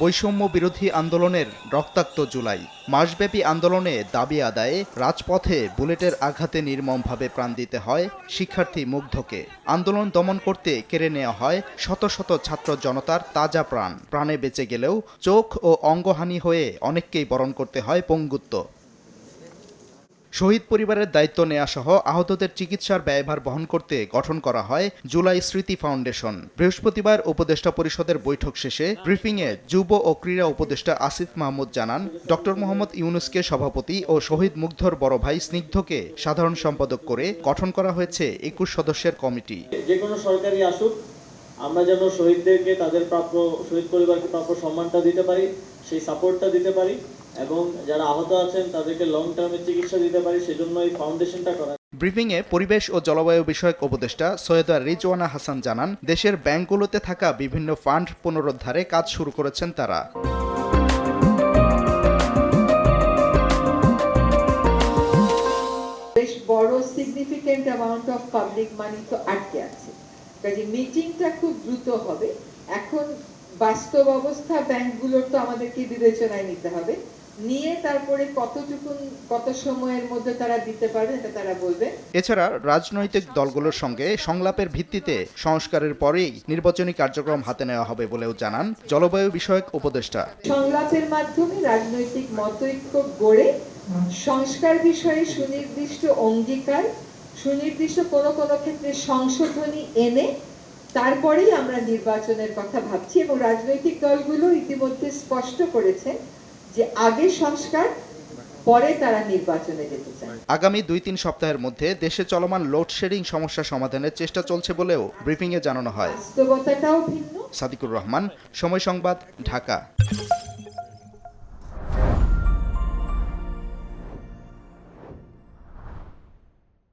বৈষম্য বিরোধী আন্দোলনের রক্তাক্ত জুলাই। মাসব্যাপী আন্দোলনে দাবি আদায়ে রাজপথে বুলেটের আঘাতে নির্মমভাবে প্রাণ দিতে হয় শিক্ষার্থী মুগ্ধকে। আন্দোলন দমন করতে কেড়ে নেওয়া হয় শত শত ছাত্র জনতার তাজা প্রাণ। প্রাণে বেঁচে গেলেও চোখ ও অঙ্গহানি হয়ে অনেককেই বরণ করতে হয় পঙ্গুত্ব। শহীদ পরিবারের দায়িত্ব নেওয়া সহ আহতদের চিকিৎসার ব্যয়ভার বহন করতে গঠন করা হয় জুলাই স্মৃতি ফাউন্ডেশন। বৃহস্পতিবার উপদেষ্টা পরিষদের বৈঠক শেষে ব্রিফিংয়ে যুব ও ক্রীড়া উপদেষ্টা আসিফ মাহমুদ জানান, ডক্টর মোহাম্মদ ইউনুসকে সভাপতি ও শহীদ মুগ্ধর বড় ভাই স্নিগ্ধকে সাধারণ সম্পাদক করে গঠন করা হয়েছে একুশ সদস্যের কমিটি। যে কোনো সরকারি আসুক, আমরা যেন শহীদদেরকে, তাদের প্রাপ্য, শহীদ পরিবারকে প্রাপ্য সম্মানটা দিতে পারি, সেই সাপোর্টটা দিতে পারি। এবং যারা আহত আছেন তাদেরকে লং টার্মের চিকিৎসা দিতে পারি সেজন্য এই ফাউন্ডেশনটা করা ব্রিফিংয়ে পরিবেশ ও জলবায়ু বিষয়ক উপদেষ্টা সৈয়দা রিজওয়ানা হাসান জানান দেশের ব্যাংকগুলোতে থাকা বিভিন্ন ফান্ড পুনরুদ্ধারে কাজ শুরু করেছেন তারা। বেশ বড় significant amount of public money তো আটকে আছে। কাজে মিটিংটা খুব দ্রুত হবে। এখন বাস্তব অবস্থা ব্যাংকগুলোর তো আমাদেরকে বিবেচনায় নিতে হবে। নিয়ে তারপরে কতটুকু কত সময়ের মধ্যে তারা দিতে পারবে এটা তারা বলবে। এছাড়া রাজনৈতিক দলগুলোর সঙ্গে সংলাপের ভিত্তিতে সংস্কারের পরেই নির্বাচনী কার্যক্রম হাতে নেওয়া হবে বলেও জানান জলবায়ু বিষয়ক উপদেষ্টা। সংলাপের মাধ্যমে রাজনৈতিক মতৈক্য গড়ে সংস্কার বিষয়ে সুনির্দিষ্ট অঙ্গীকার সুনির্দিষ্ট কোনো কোনো ক্ষেত্রে সংশোধনী এনে তারপরেই আমরা নির্বাচনের কথা ভাবছি এবং রাজনৈতিক দলগুলো ইতিমধ্যে স্পষ্ট করেছে যে আগে সংস্কার পরে তারা নির্বাচনে যেতে চায়। আগামী দুই তিন সপ্তাহের মধ্যে দেশে চলমান লোডশেডিং সমস্যা সমাধানের চেষ্টা চলছে বলেও ব্রিফিংয়ে জানানো হয়। সাদিকুর রহমান সময় সংবাদ ঢাকা।